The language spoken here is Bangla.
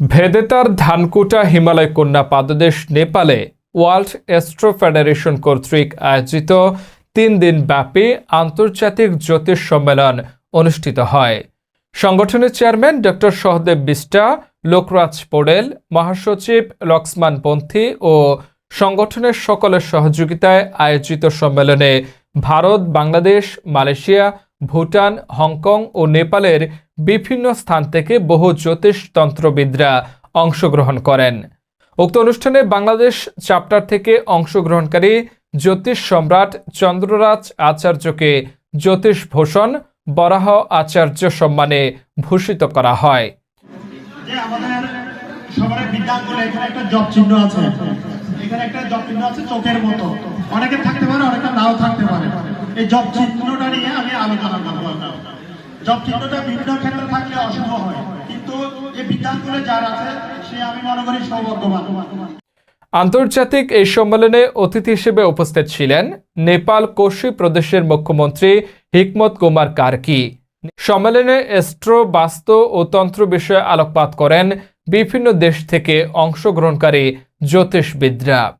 ভেদেতার ধানকুটা হিমালয় কন্যা পাদদেশ নেপালে ওয়ার্ল্ড অ্যাস্ট্রো ফেডারেশন কর্তৃক আয়োজিত তিন দিন ব্যাপী আন্তর্জাতিক জ্যোতিষ সম্মেলন অনুষ্ঠিত হয়। সংগঠনের চেয়ারম্যান ডক্টর সহদেব বিষ্টা লোকরাজ পোড়েল, মহাসচিব লক্সমান পন্থী ও সংগঠনের সকলের সহযোগিতায় আয়োজিত সম্মেলনে Bharat, Bangladesh, Malaysia Bhutan, Hong Kong ও নেপালের বিভিন্ন স্থান থেকে বহু জ্যোতিষতন্ত্রবিদরা অংশগ্রহণ করেন। উক্ত অনুষ্ঠানে বাংলাদেশ চ্যাপ্টার থেকে অংশগ্রহণকারী জ্যোতিষ সম্রাট চন্দ্ররাজ আচার্যকে জ্যোতিষ ভূষণ বরাহ আচার্য সম্মানে ভূষিত করা হয়। এখানে একটা জব চিহ্ন আছে। চোখের মতো। অনেকে থাকতে পারে, অনেকে নাও থাকতে পারে। এই জব চিহ্নটা নিয়ে বিভিন্ন ক্ষেত্রে থাকলে অশুভ হয়। কিন্তু বিদ্যাঙ্গনে যার আছে, সে আমি মনে করি সৌভাগ্যবান। আন্তর্জাতিক এই সম্মেলনে অতিথি হিসেবে উপস্থিত ছিলেন নেপাল কোশি প্রদেশের মুখ্যমন্ত্রী হিকমত কুমার কার্কি। সম্মেলনে এস্ট্রো, বাস্তু ও তন্ত্র বিষয়ে আলোকপাত করেন বিভিন্ন দেশ থেকে অংশগ্রহণকারী জ্যোতিষবিদরা।